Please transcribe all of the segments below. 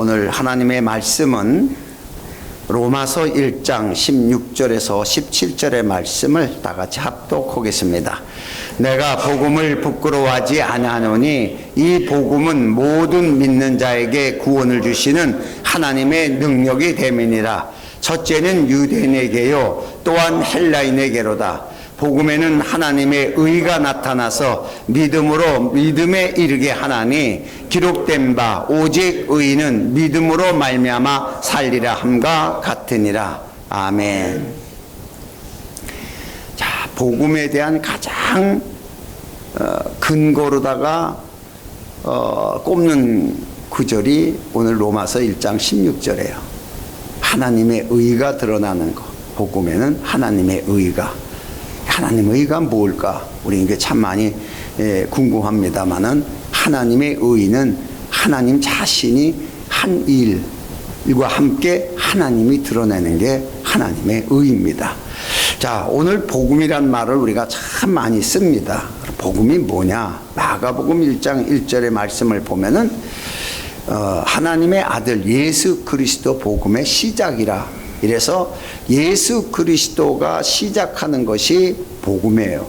오늘 하나님의 말씀은 로마서 1장 16절에서 17절의 말씀을 다 같이 합독하겠습니다. 내가 복음을 부끄러워하지 아니하노니 이 복음은 모든 믿는 자에게 구원을 주시는 하나님의 능력이 됨이니라. 첫째는 유대인에게요 또한 헬라인에게로다. 복음에는 하나님의 의가 나타나서 믿음으로 믿음에 이르게 하나니 기록된 바 오직 의인은 믿음으로 말미암아 살리라 함과 같으니라 아멘. 자 복음에 대한 가장 어, 근거로다가 어, 꼽는 구절이 오늘 로마서 1장 16절이에요. 하나님의 의가 드러나는 것. 복음에는 하나님의 의가 하나님의 의가 뭘까? 우리 이게 참 많이 예, 궁금합니다만은 하나님의 의는 하나님 자신이 한 일과 함께 하나님이 드러내는 게 하나님의 의입니다. 자, 오늘 복음이란 말을 우리가 참 많이 씁니다. 복음이 뭐냐? 마가복음 1장 1절의 말씀을 보면은 어, 하나님의 아들 예수 그리스도 복음의 시작이라 이래서 예수 그리스도가 시작하는 것이 복음이에요.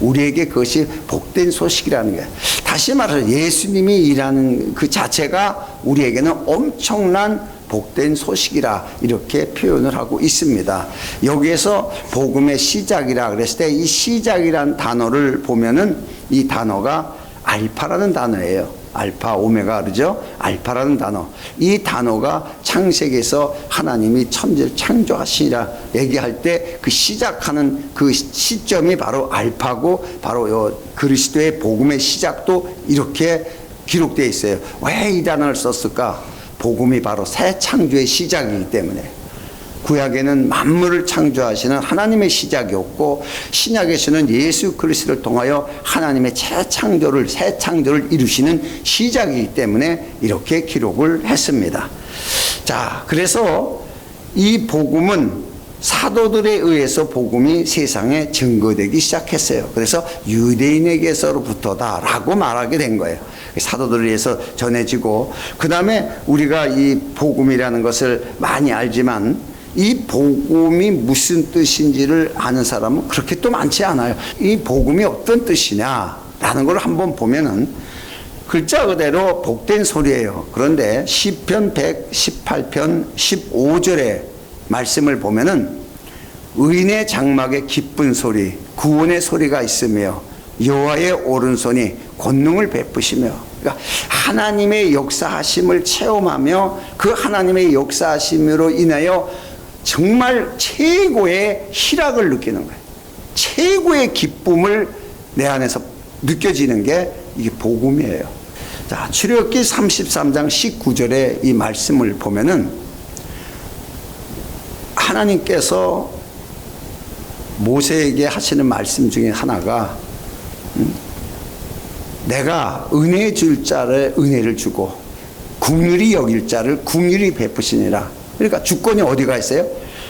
우리에게 그것이 복된 소식이라는 게 다시 말해서 예수님이 일하는 그 자체가 우리에게는 엄청난 복된 소식이라 이렇게 표현을 하고 있습니다. 여기에서 복음의 시작이라 그랬을 때 이 시작이란 단어를 보면은 이 단어가 알파라는 단어예요. 알파 오메가 그러죠? 알파라는 단어. 이 단어가 창세기에서 하나님이 천지를 창조하시니라 얘기할 때 그 시작하는 그 시점이 바로 알파고 바로 요 그리스도의 복음의 시작도 이렇게 기록되어 있어요. 왜 이 단어를 썼을까? 복음이 바로 새 창조의 시작이기 때문에. 구약에는 만물을 창조하시는 하나님의 시작이었고 신약에서는 예수 그리스도를 통하여 하나님의 재창조를 새 창조를 이루시는 시작이기 때문에 이렇게 기록을 했습니다. 자, 그래서 이 복음은 사도들에 의해서 복음이 세상에 증거되기 시작했어요. 그래서 유대인에게서부터다라고 말하게 된 거예요. 사도들에 의해서 전해지고 그 다음에 우리가 이 복음이라는 것을 많이 알지만 이 복음이 무슨 뜻인지를 아는 사람은 그렇게 또 많지 않아요. 이 복음이 어떤 뜻이냐라는 걸 한번 보면은 글자 그대로 복된 소리예요. 그런데 시편 118편 15절의 말씀을 보면은 의인의 장막에 기쁜 소리, 구원의 소리가 있으며 여호와의 오른손이 권능을 베푸시며 그러니까 하나님의 역사하심을 체험하며 그 하나님의 역사하심으로 인하여 정말 최고의 희락을 느끼는 거예요. 최고의 기쁨을 내 안에서 느껴지는 게 이게 복음이에요. 자, 출애굽기 33장 19절의 이 말씀을 보면은 하나님께서 모세에게 하시는 말씀 중에 하나가 음, 내가 은혜 줄 자를 은혜를 주고 국률이 여길 자를 국률이 베푸시니라. 그러니까 주권이 어디가 있어요?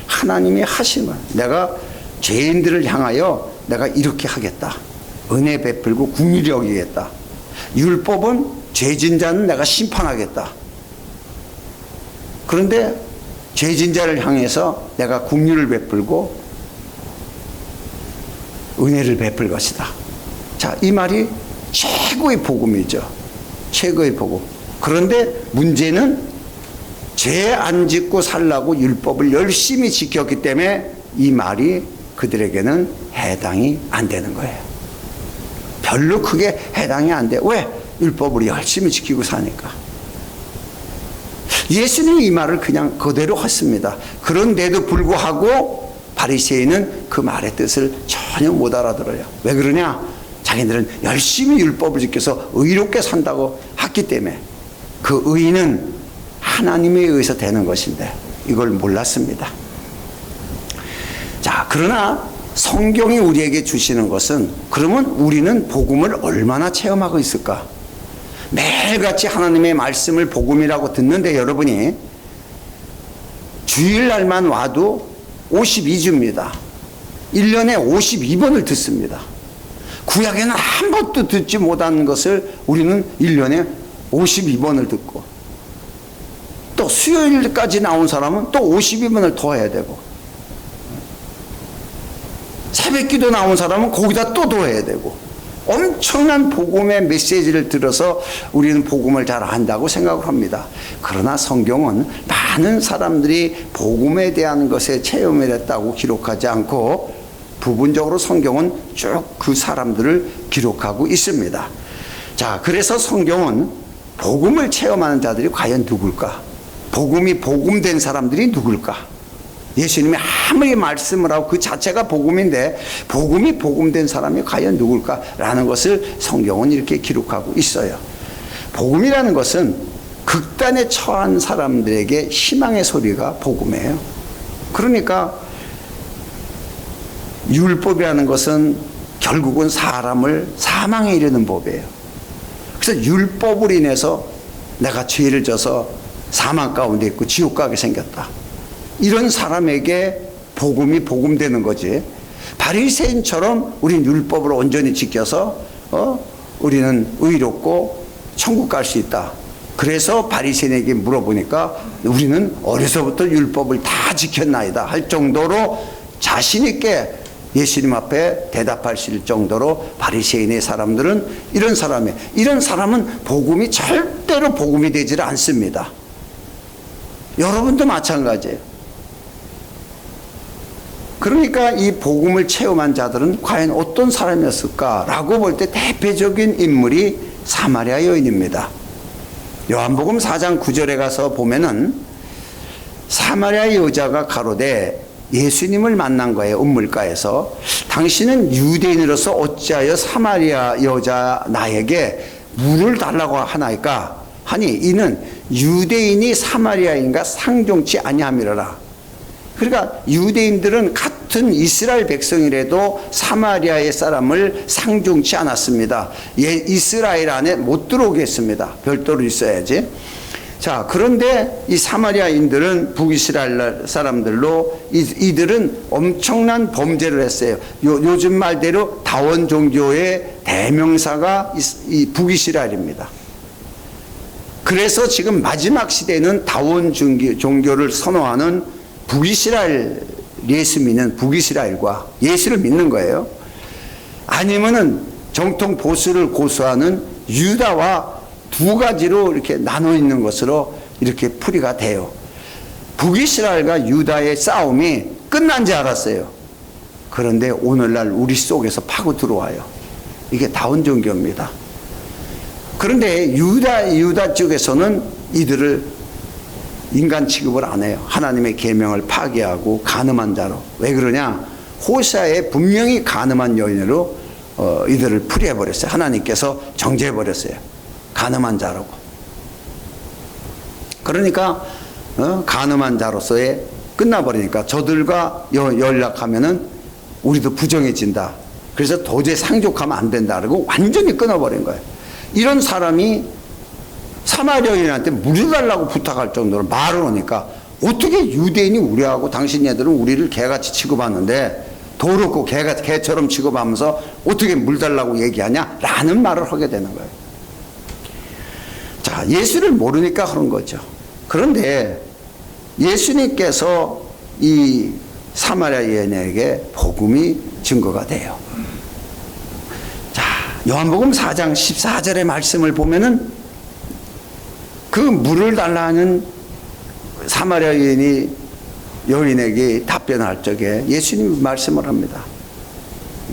하나님이 하시면 내가 죄인들을 향하여 내가 이렇게 하겠다. 은혜 베풀고 국률이 여기겠다. 율법은 죄진 자는 내가 심판하겠다. 그런데 죄진 자를 향해서 내가 국률을 베풀고 은혜를 베풀 것이다. 자, 이 말이 최고의 복음이죠. 최고의 복음. 그런데 문제는 죄 안 짓고 살라고 율법을 열심히 지켰기 때문에 이 말이 그들에게는 해당이 안 되는 거예요. 별로 크게 해당이 안 돼. 왜? 율법을 열심히 지키고 사니까. 예수님이 이 말을 그냥 그대로 했습니다. 그런데도 불구하고 바리새인은 그 말의 뜻을 전혀 못 알아들어요. 왜 그러냐? 자기들은 열심히 율법을 지켜서 의롭게 산다고 했기 때문에 그 의는 하나님에 의해서 되는 것인데 이걸 몰랐습니다. 자, 그러나 성경이 우리에게 주시는 것은 그러면 우리는 복음을 얼마나 체험하고 있을까? 매일같이 하나님의 말씀을 복음이라고 듣는데 여러분이 주일날만 와도 52주입니다. 1년에 52번을 듣습니다. 구약에는 한 번도 듣지 못한 것을 우리는 1년에 52번을 듣고 또 수요일까지 나온 사람은 또 52번을 더 해야 되고 새벽 기도 나온 사람은 거기다 또 더 해야 되고 엄청난 복음의 메시지를 들어서 우리는 복음을 잘 안다고 생각을 합니다. 그러나 성경은 많은 사람들이 복음에 대한 것에 체험을 했다고 기록하지 않고 부분적으로 성경은 쭉 그 사람들을 기록하고 있습니다. 자, 그래서 성경은 복음을 체험하는 자들이 과연 누굴까? 복음이 복음된 사람들이 누굴까? 예수님이 아무리 말씀을 하고 그 자체가 복음인데 복음이 복음된 사람이 과연 누굴까라는 것을 성경은 이렇게 기록하고 있어요. 복음이라는 것은 극단에 처한 사람들에게 희망의 소리가 복음이에요. 그러니까 율법이라는 것은 결국은 사람을 사망에 이르는 법이에요. 그래서 율법으로 인해서 내가 죄를 져서 사망 가운데 있고 지옥 가게 생겼다. 이런 사람에게 복음이 복음되는 거지. 바리새인처럼 우린 율법을 온전히 지켜서 어? 우리는 의롭고 천국 갈 수 있다. 그래서 바리새인에게 물어보니까 우리는 어려서부터 율법을 다 지켰나이다 할 정도로 자신 있게 예수님 앞에 대답하실 정도로 바리새인의 사람들은 이런 사람이 이런 사람은 복음이 절대로 복음이 되질 않습니다. 여러분도 마찬가지예요. 그러니까 이 복음을 체험한 자들은 과연 어떤 사람이었을까라고 볼 때 대표적인 인물이 사마리아 여인입니다. 요한복음 4장 9절에 가서 보면은 사마리아 여자가 가로되 예수님을 만난 거예요. 음물가에서. 당신은 유대인으로서 어찌하여 사마리아 여자 나에게 물을 달라고 하나이까? 하니 이는 유대인이 사마리아인가 상종치 아니함이라라. 그러니까 유대인들은 같은 이스라엘 백성이라도 사마리아의 사람을 상종치 않았습니다. 예, 이스라엘 안에 못 들어오게 했습니다. 별도로 있어야지. 자, 그런데 이 사마리아인들은 북이스라엘 사람들로 이, 들은 엄청난 범죄를 했어요. 요, 요즘 말대로 다원 종교의 대명사가 이, 이 북이스라엘입니다. 그래서 지금 마지막 시대는 다원 종교, 종교 를 선호하는 북이스라엘 예수 믿는 북이스라엘과 예수를 믿는 거예요. 아니면은 정통 보수를 고수하는 유다와 두 가지로 이렇게 나눠 있는 것으로 이렇게 풀이가 돼요. 북이스라엘과 유다의 싸움이 끝난 지 알았어요. 그런데 오늘날 우리 속에서 파고 들어와요. 이게 다원 종교입니다. 그런데 유다 유다 쪽에서는 이들을 인간 취급을 안 해요. 하나님의 계명을 파괴하고 가늠한 자로. 왜 그러냐? 호사에 분명히 가늠한 여인으로 어, 이들을 풀이해 버렸어요. 하나님께서 정죄해 버렸어요. 가늠한 자라고. 그러니까 어, 가늠한 자로서의 끝나버리니까 저들과 연락하면은 우리도 부정해진다. 그래서 도저히 상족하면 안 된다. 그리고 완전히 끊어버린 거예요. 이런 사람이 사마리아인한테 물을 달라고 부탁할 정도로 말을 하니까 어떻게 유대인이 우리하고 당신 애들은 우리를 개같이 취급하는데 더럽고 개가 개처럼 취급하면서 어떻게 물 달라고 얘기하냐? 라는 말을 하게 되는 거예요. 자, 예수를 모르니까 그런 거죠. 그런데 예수님께서 이 사마리아 여인에게 복음이 증거가 돼요. 자, 요한복음 4장 14절의 말씀을 보면은 그 물을 달라는 사마리아 여인이 여인에게 답변할 적에 예수님이 말씀을 합니다.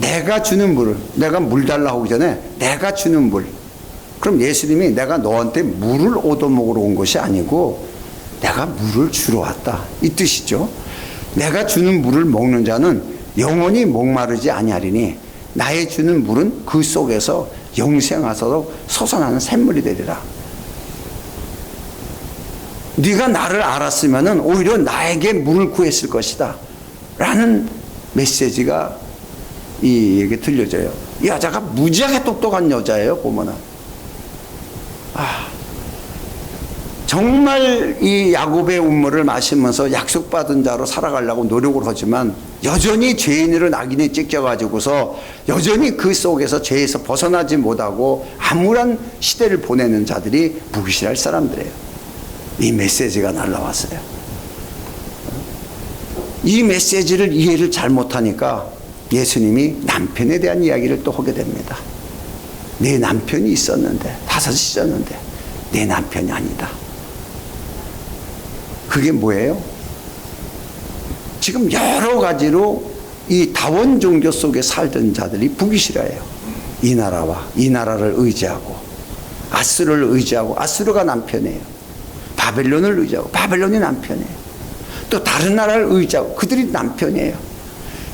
내가 주는 물을, 내가 물 달라 하기 전에 내가 주는 물. 그럼 예수님이 내가 너한테 물을 얻어먹으러 온 것이 아니고 내가 물을 주러 왔다. 이 뜻이죠. 내가 주는 물을 먹는 자는 영원히 목마르지 아니하리니 나의 주는 물은 그 속에서 영생하도록 솟아나는 샘물이 되리라. 네가 나를 알았으면 오히려 나에게 물을 구했을 것이다. 라는 메시지가 이에게 들려져요. 이 여자가 무지하게 똑똑한 여자예요, 보면은. 아, 정말 이 야곱의 운물을 마시면서 약속받은 자로 살아가려고 노력을 하지만 여전히 죄인으로 낙인이 찍혀가지고서 여전히 그 속에서 죄에서 벗어나지 못하고 암울한 시대를 보내는 자들이 북이스라엘 사람들이에요. 이 메시지가 날라왔어요. 이 메시지를 이해를 잘 못하니까 예수님이 남편에 대한 이야기를 또 하게 됩니다. 내 남편이 있었는데, 다섯 있었는데, 내 남편이 아니다. 그게 뭐예요? 지금 여러 가지로 이 다원 종교 속에 살던 자들이 북이스라예요. 이 나라와 이 나라를 의지하고 아스르를 의지하고 아스르가 남편이에요. 바벨론을 의지하고 바벨론이 남편이에요. 또 다른 나라를 의지하고 그들이 남편이에요.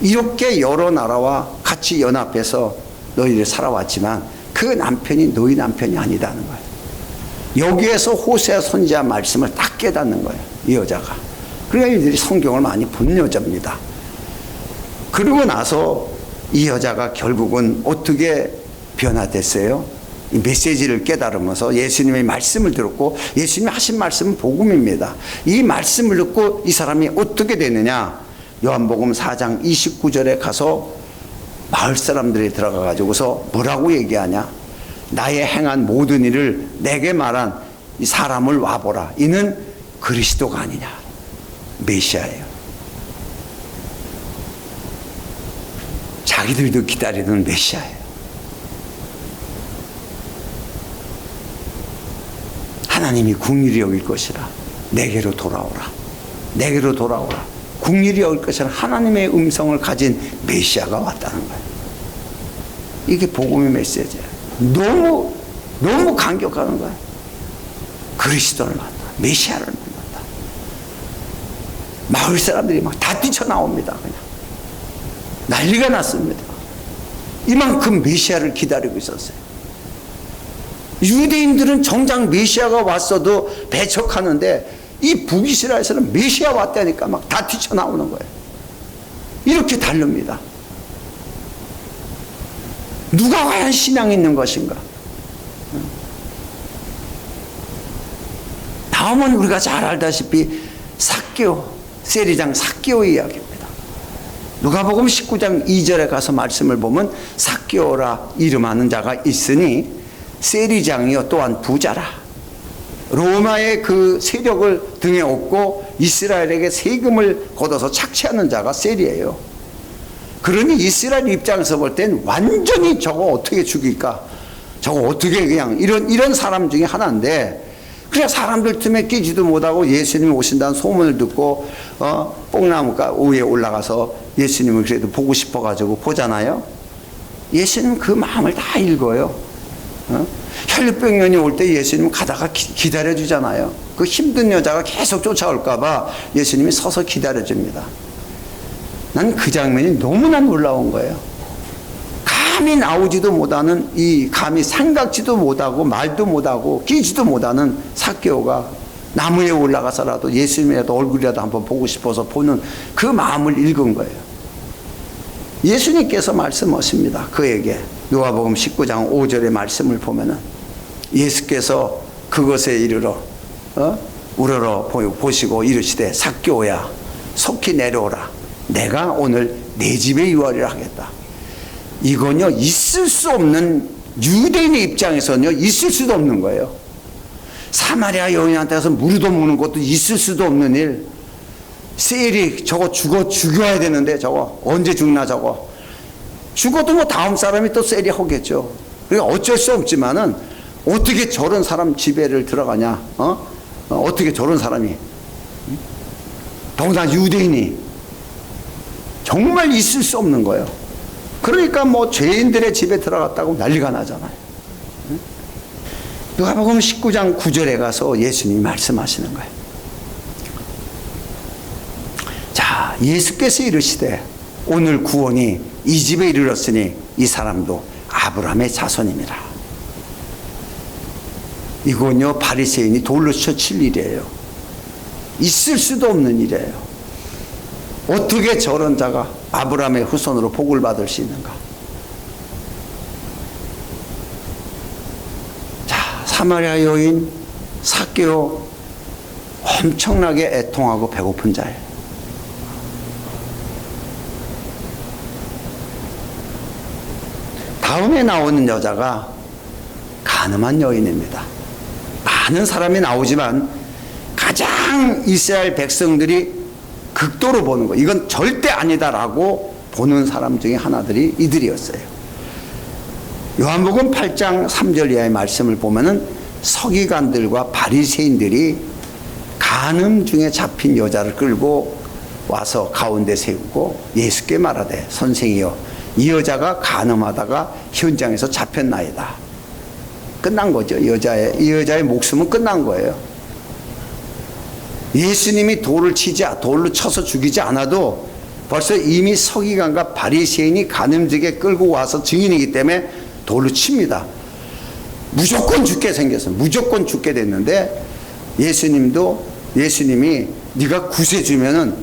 이렇게 여러 나라와 같이 연합해서 너희를 살아왔지만 그 남편이 너희 남편이 아니다는 거예요. 여기에서 호세아 선지자 말씀을 딱 깨닫는 거예요. 이 여자가. 그러니까 이들이 성경을 많이 본 여자입니다. 그러고 나서 이 여자가 결국은 어떻게 변화됐어요? 이 메시지를 깨달으면서 예수님의 말씀을 들었고 예수님이 하신 말씀은 복음입니다. 이 말씀을 듣고 이 사람이 어떻게 되느냐? 요한복음 4장 29절에 가서 마을 사람들이 들어가 가지고서 뭐라고 얘기하냐? 나의 행한 모든 일을 내게 말한 이 사람을 와보라. 이는 그리스도가 아니냐. 메시아예요. 자기들도 기다리는 메시아예요. 하나님이 궁일이 여길 것이라. 내게로 돌아오라. 내게로 돌아오라. 궁일이 여길 것이라 하나님의 음성을 가진 메시아가 왔다는 거예요. 이게 복음의 메시지예요. 너무 너무 감격하는 거예요. 그리스도를 만나, 메시아를. 마을 사람들이 막 다 뛰쳐나옵니다. 그냥 난리가 났습니다. 이만큼 메시아를 기다리고 있었어요. 유대인들은 정작 메시아가 왔어도 배척하는데 이 북이스라엘에서는 메시아 왔다니까 막 다 뛰쳐나오는 거예요. 이렇게 다릅니다. 누가 과연 신앙이 있는 것인가? 다음은 우리가 잘 알다시피 사개오, 세리장 사개오 이야기입니다. 누가복음 19장 2절에 가서 말씀을 보면 사개오라 이름하는 자가 있으니 세리장이요 또한 부자라. 로마의 그 세력을 등에 업고 이스라엘에게 세금을 걷어서 착취하는 자가 세리예요. 그러니 이스라엘 입장에서 볼 땐 완전히 저거 어떻게 죽일까? 저거 어떻게 그냥 이런 이런 사람 중에 하나인데 그냥 사람들 틈에 끼지도 못하고 예수님이 오신다는 소문을 듣고 어 뽕나무가 위에 올라가서 예수님을 그래도 보고 싶어 가지고 보잖아요. 예수님 그 마음을 다 읽어요. 어? 혈류병년이 올 때 예수님 가다가 기, 다려 주잖아요. 그 힘든 여자가 계속 쫓아올까봐 예수님이 서서 기다려 줍니다. 난 그 장면이 너무나 놀라운 거예요. 감히 나오지도 못하는 이 감히 생각지도 못하고 말도 못하고 끼지도 못하는 사개오가 나무에 올라가서라도 예수님이라도 얼굴이라도 한번 보고 싶어서 보는 그 마음을 읽은 거예요. 예수님께서 말씀하십니다. 그에게 누가복음 19장 5절의 말씀을 보면은 예수께서 그것에 이르러 어? 우러러 보시고 이르시되 사개오야 속히 내려오라 내가 오늘 내 집에 유월이라 하겠다. 이건요 있을 수 없는 유대인의 입장에서는요 있을 수도 없는 거예요. 사마리아 여인한테 가서 무리도 먹는 것도 있을 수도 없는 일. 세일이 저거 죽어 죽여야 되는데 저거 언제 죽나 저거 죽어도 뭐 다음 사람이 또 세리 하겠죠. 그러니까 어쩔 수 없지만은 어떻게 저런 사람 집에를 들어가냐? 어? 어 어 떻게 저런 사람이? 더구나 유대인이 정말 있을 수 없는 거예요. 그러니까 뭐 죄인들의 집에 들어갔다고 난리가 나잖아요. 누가복음 19장 9절에 가서 예수님이 말씀하시는 거예요. 자, 예수께서 이르시되 오늘 구원이 이 집에 이르렀으니 이 사람도 아브라함의 자손입니다. 이건요 바리새인이 돌로 쳐칠 일이에요. 있을 수도 없는 일이에요. 어떻게 저런 자가 아브라함의 후손으로 복을 받을 수 있는가? 자, 사마리아 여인 사개오 엄청나게 애통하고 배고픈 자예요. 다음에 나오는 여자가 가늠한 여인입니다. 많은 사람이 나오지만 가장 이스라엘 백성들이 극도로 보는 거 이건 절대 아니다라고 보는 사람 중에 하나들이 이들이었어요. 요한복음 8장 3절 이하의 말씀을 보면은 서기관들과 바리새인들이 간음 중에 잡힌 여자를 끌고 와서 가운데 세우고 예수께 말하되 선생이여 이 여자가 간음하다가 현장에서 잡혔나이다. 끝난 거죠. 여자의 이 여자의 목숨은 끝난 거예요. 예수님이 돌을 치지 돌로 쳐서 죽이지 않아도 벌써 이미 서기관과 바리새인이 간음직에 끌고 와서 증인이기 때문에 돌로 칩니다. 무조건 죽게 생겼어요. 무조건 죽게 됐는데 예수님도 예수님이 네가 구세주면은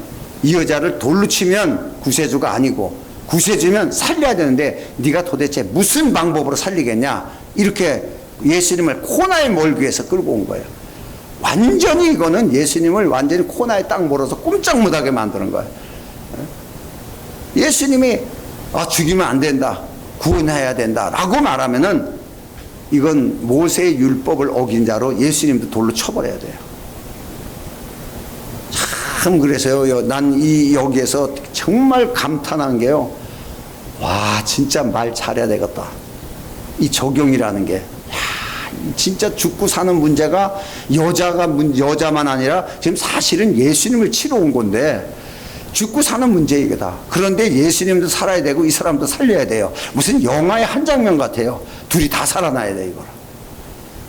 이 여자를 돌로 치면 구세주가 아니고 구세주면 살려야 되는데 네가 도대체 무슨 방법으로 살리겠냐 이렇게 예수님을 코나에 몰기 위해서 끌고 온 거예요. 완전히 이거는 예수님을 완전히 코나에 딱 몰아서 꼼짝 못하게 만드는 거예요. 예수님이 아, 죽이면 안 된다. 구원해야 된다. 라고 말하면은 이건 모세의 율법을 어긴 자로 예수님도 돌로 쳐버려야 돼요. 참 그래서요. 난 이 여기에서 정말 감탄한 게요. 와, 진짜 말 잘해야 되겠다. 이 적용이라는 게. 야, 진짜 죽고 사는 문제가 여자가 문- 여자만 아니라 지금 사실은 예수님을 치러 온 건데 죽고 사는 문제이다. 그런데 예수님도 살아야 되고 이 사람도 살려야 돼요. 무슨 영화의 한 장면 같아요. 둘이 다 살아나야 돼 이거라.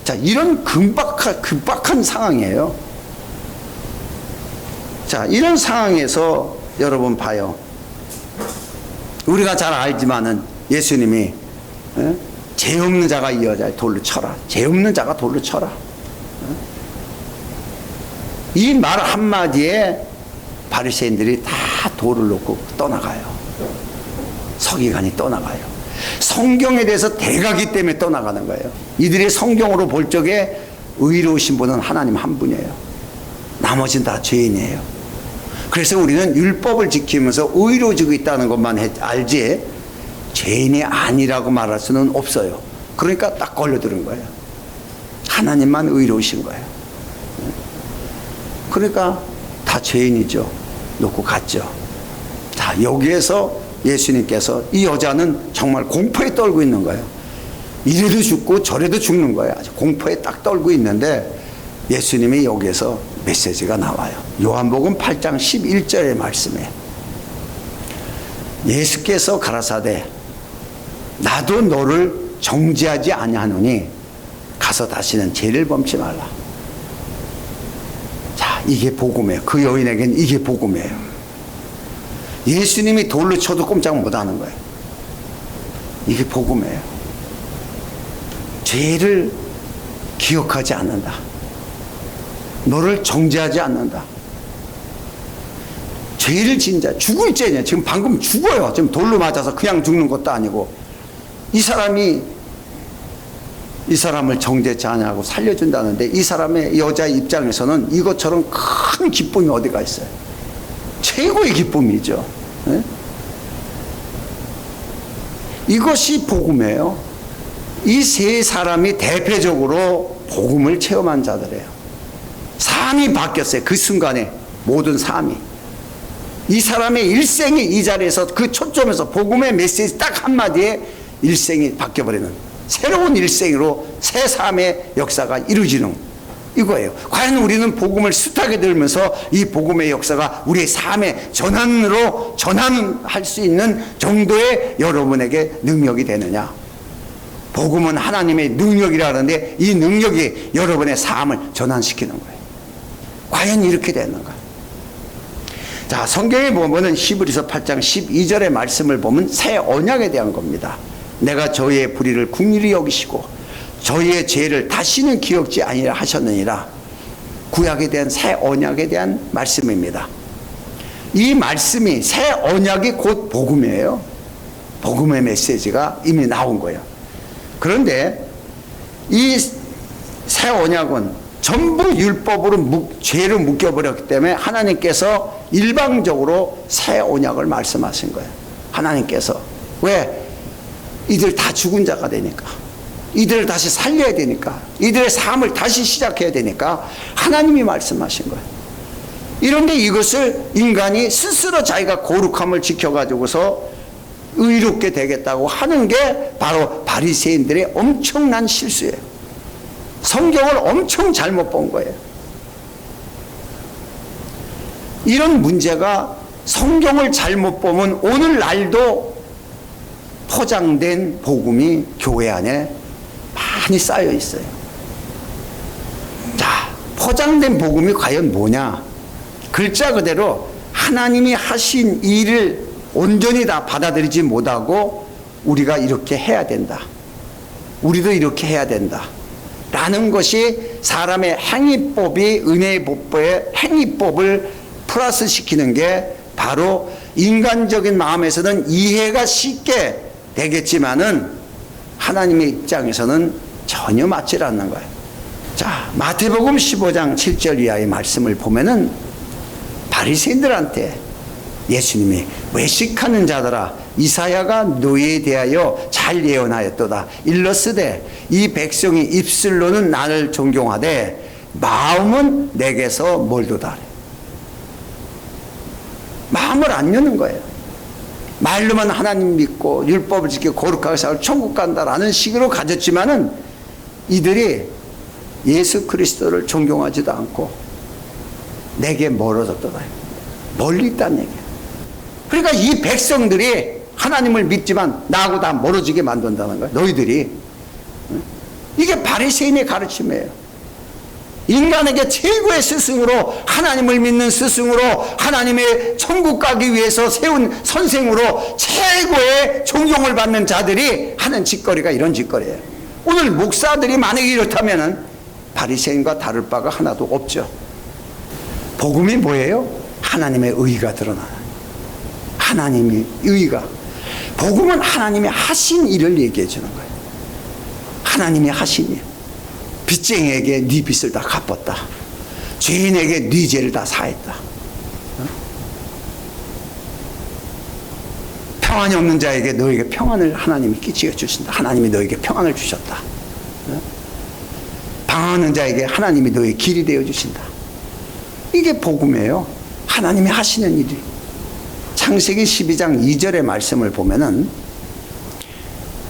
자, 이런 급박한 급박한 상황이에요. 자, 이런 상황에서 여러분 봐요. 우리가 잘 알지만은 예수님이 예? 죄 없는 자가 이 여자를 돌로 쳐라. 죄 없는 자가 돌로 쳐라. 이 말 한마디에 바리새인들이 다 돌을 놓고 떠나가요. 서기관이 떠나가요. 성경에 대해서 대가기 때문에 떠나가는 거예요. 이들이 성경으로 볼 적에 의로우신 분은 하나님 한 분이에요. 나머지는 다 죄인이에요. 그래서 우리는 율법을 지키면서 의로워지고 있다는 것만 해- 알지 죄인이 아니라고 말할 수는 없어요. 그러니까 딱 걸려드는 거예요. 하나님만 의로우신 거예요. 그러니까 다 죄인이죠. 놓고 갔죠. 자, 여기에서 예수님께서 이 여자는 정말 공포에 떨고 있는 거예요. 이래도 죽고 저래도 죽는 거예요. 공포에 딱 떨고 있는데 예수님이 여기에서 메시지가 나와요. 요한복음 8장 11절의 말씀에 예수께서 가라사대 나도 너를 정죄하지 아니하노니 가서 다시는 죄를 범치 말라. 자, 이게 복음이에요. 그 여인에겐 이게 복음이에요. 예수님이 돌로 쳐도 꼼짝 못 하는 거예요. 이게 복음이에요. 죄를 기억하지 않는다. 너를 정죄하지 않는다. 죄를 진자 죽을 죄냐 지금 방금 죽어요. 지금 돌로 맞아서 그냥 죽는 것도 아니고 이 사람이 이 사람을 정죄치 않냐고 살려준다는데 이 사람의 여자 입장에서는 이것처럼 큰 기쁨이 어디가 있어요? 최고의 기쁨이죠. 예? 이것이 복음이에요. 이 세 사람이 대표적으로 복음을 체험한 자들이에요. 삶이 바뀌었어요. 그 순간에 모든 삶이. 이 사람의 일생이 이 자리에서 그 초점에서 복음의 메시지 딱 한마디에 일생이 바뀌어버리는 새로운 일생으로 새 삶의 역사가 이루어지는 이거예요. 과연 우리는 복음을 숱하게 들으면서 이 복음의 역사가 우리의 삶의 전환으로 전환할 수 있는 정도의 여러분에게 능력이 되느냐? 복음은 하나님의 능력이라는데 이 능력이 여러분의 삶을 전환시키는 거예요. 과연 이렇게 되는가? 자, 성경에 보면은 히브리서 8장 12절의 말씀을 보면 새 언약에 대한 겁니다. 내가 저희의 불의를 궁일이 여기시고 저희의 죄를 다시는 기억지 아니라 하셨느니라. 구약에 대한 새 언약에 대한 말씀입니다. 이 말씀이 새 언약이 곧 복음이에요. 복음의 메시지가 이미 나온 거예요. 그런데 이 새 언약은 전부 율법으로 묵, 죄를 묶여버렸기 때문에 하나님께서 일방적으로 새 언약을 말씀하신 거예요. 하나님께서. 왜? 이들 다 죽은 자가 되니까. 이들을 다시 살려야 되니까 이들의 삶을 다시 시작해야 되니까 하나님이 말씀하신 거예요. 이런데 이것을 인간이 스스로 자기가 거룩함을 지켜가지고서 의롭게 되겠다고 하는 게 바로 바리새인들의 엄청난 실수예요. 성경을 엄청 잘못 본 거예요. 이런 문제가 성경을 잘못 보면 오늘날도 포장된 복음이 교회 안에 많이 쌓여 있어요. 자, 포장된 복음이 과연 뭐냐? 글자 그대로 하나님이 하신 일을 온전히 다 받아들이지 못하고 우리가 이렇게 해야 된다. 우리도 이렇게 해야 된다. 라는 것이 사람의 행위법이 은혜의 법의 행위법을 플러스 시키는 게 바로 인간적인 마음에서는 이해가 쉽게 되겠지만은 하나님의 입장에서는 전혀 맞지 않는 거예요. 자, 마태복음 15장 7절 이하의 말씀을 보면은 바리새인들한테 예수님이 외식하는 자들아 이사야가 너희에 대하여 잘 예언하였도다. 일러스되 이 백성이 입술로는 나를 존경하되 마음은 내게서 멀도다. 마음을 안 여는 거예요 말로만 하나님 믿고 율법을 지키고 거룩하게 살고 천국 간다라는 식으로 가졌지만은 이들이 예수 그리스도를 존경하지도 않고 내게 멀어졌더라 멀리 있다는 얘기야 그러니까 이 백성들이 하나님을 믿지만 나하고 다 멀어지게 만든다는 거야. 너희들이. 이게 바리새인의 가르침이에요. 인간에게 최고의 스승으로 하나님을 믿는 스승으로 하나님의 천국 가기 위해서 세운 선생으로 최고의 존경을 받는 자들이 하는 짓거리가 이런 짓거리예요. 오늘 목사들이 만약에 이렇다면은 바리새인과 다를 바가 하나도 없죠. 복음이 뭐예요? 하나님의 의가 드러나는. 하나님의 의가 복음은 하나님이 하신 일을 얘기해 주는 거예요. 하나님이 하신 일. 빚쟁이에게 네 빚을 다 갚았다. 죄인에게 네 죄를 다 사했다. 평안이 없는 자에게 너에게 평안을 하나님이 끼치게 주신다. 하나님이 너에게 평안을 주셨다. 방황하는 자에게 하나님이 너의 길이 되어 주신다. 이게 복음이에요. 하나님이 하시는 일이. 창세기 12장 2절의 말씀을 보면은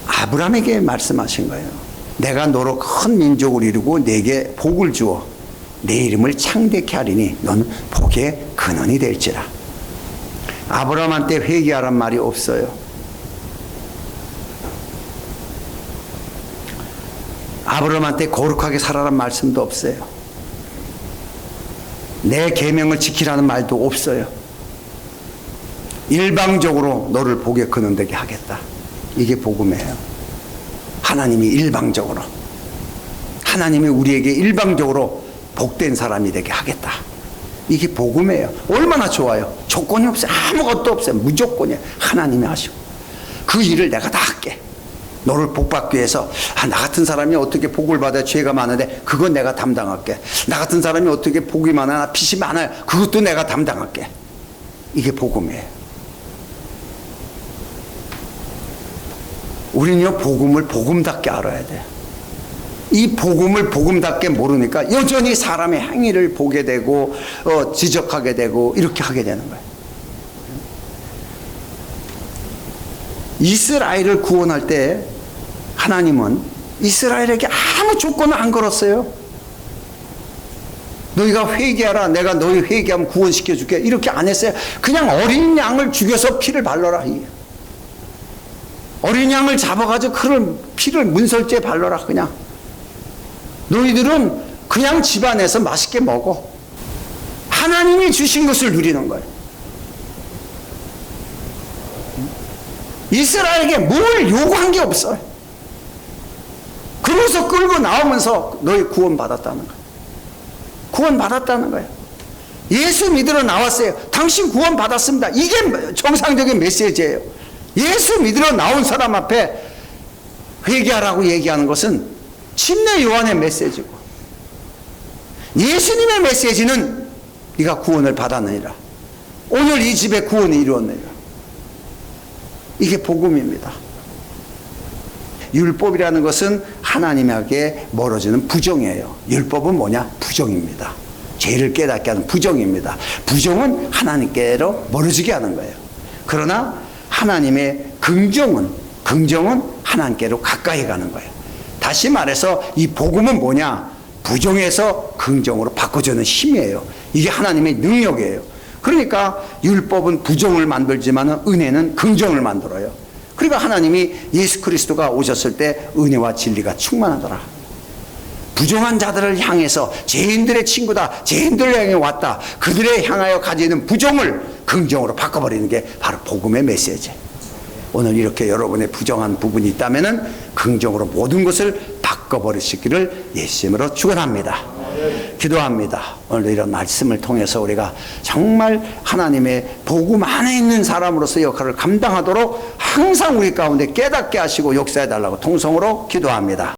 아브라함에게 말씀하신 거예요. 내가 너로 큰 민족을 이루고 내게 복을 주어 내 이름을 창대케 하리니 너는 복의 근원이 될지라. 아브라함한테 회개하란 말이 없어요. 아브라함한테 거룩하게 살아란 말씀도 없어요. 내 계명을 지키라는 말도 없어요. 일방적으로 너를 복에 근원 되게 하겠다. 이게 복음이에요. 하나님이 일방적으로 하나님이 우리에게 일방적으로 복된 사람이 되게 하겠다. 이게 복음이에요. 얼마나 좋아요. 조건이 없어요. 아무것도 없어요. 무조건이에요. 하나님이 하시고 그 일을 내가 다 할게. 너를 복받기 위해서 아, 나 같은 사람이 어떻게 복을 받아 죄가 많은데 그건 내가 담당할게. 나 같은 사람이 어떻게 복이 많아 빚이 많아요. 그것도 내가 담당할게. 이게 복음이에요. 우리는요, 복음을 복음답게 알아야 돼요. 이 복음을 복음답게 모르니까 여전히 사람의 행위를 보게 되고, 어, 지적하게 되고, 이렇게 하게 되는 거예요. 이스라엘을 구원할 때 하나님은 이스라엘에게 아무 조건을 안 걸었어요. 너희가 회개하라. 내가 너희 회개하면 구원시켜 줄게. 이렇게 안 했어요. 그냥 어린 양을 죽여서 피를 발라라. 어린 양을 잡아가지고 그를 피를 문설주에 발라라 그냥. 너희들은 그냥 집안에서 맛있게 먹어. 하나님이 주신 것을 누리는 거예요. 이스라엘에게 뭘 요구한 게 없어요. 그래서 끌고 나오면서 너희 구원 받았다는 거예요. 구원 받았다는 거예요. 예수 믿으러 나왔어요. 당신 구원 받았습니다. 이게 정상적인 메시지예요. 예수 믿으러 나온 사람 앞에 회개하라고 얘기하는 것은 침례 요한의 메시지고 예수님의 메시지는 네가 구원을 받았느니라. 오늘 이 집에 구원이 이루었느니라. 이게 복음입니다. 율법이라는 것은 하나님에게 멀어지는 부정이에요. 율법은 뭐냐? 부정입니다. 죄를 깨닫게 하는 부정입니다. 부정은 하나님께로 멀어지게 하는 거예요. 그러나 하나님의 긍정은 긍정은 하나님께로 가까이 가는 거예요. 다시 말해서 이 복음은 뭐냐? 부정에서 긍정으로 바꿔주는 힘이에요. 이게 하나님의 능력이에요. 그러니까 율법은 부정을 만들지만 은혜는 긍정을 만들어요. 그러니까 하나님이 예수 그리스도가 오셨을 때 은혜와 진리가 충만하더라. 부정한 자들을 향해서 죄인들의 친구다, 죄인들을 향해 왔다. 그들에 향하여 가지는 부정을 긍정으로 바꿔버리는 게 바로 복음의 메시지. 오늘 이렇게 여러분의 부정한 부분이 있다면은 긍정으로 모든 것을 바꿔버리시기를 예수님으로 축원합니다. 기도합니다. 오늘 이런 말씀을 통해서 우리가 정말 하나님의 복음 안에 있는 사람으로서 역할을 감당하도록 항상 우리 가운데 깨닫게 하시고 역사해 달라고 통성으로 기도합니다.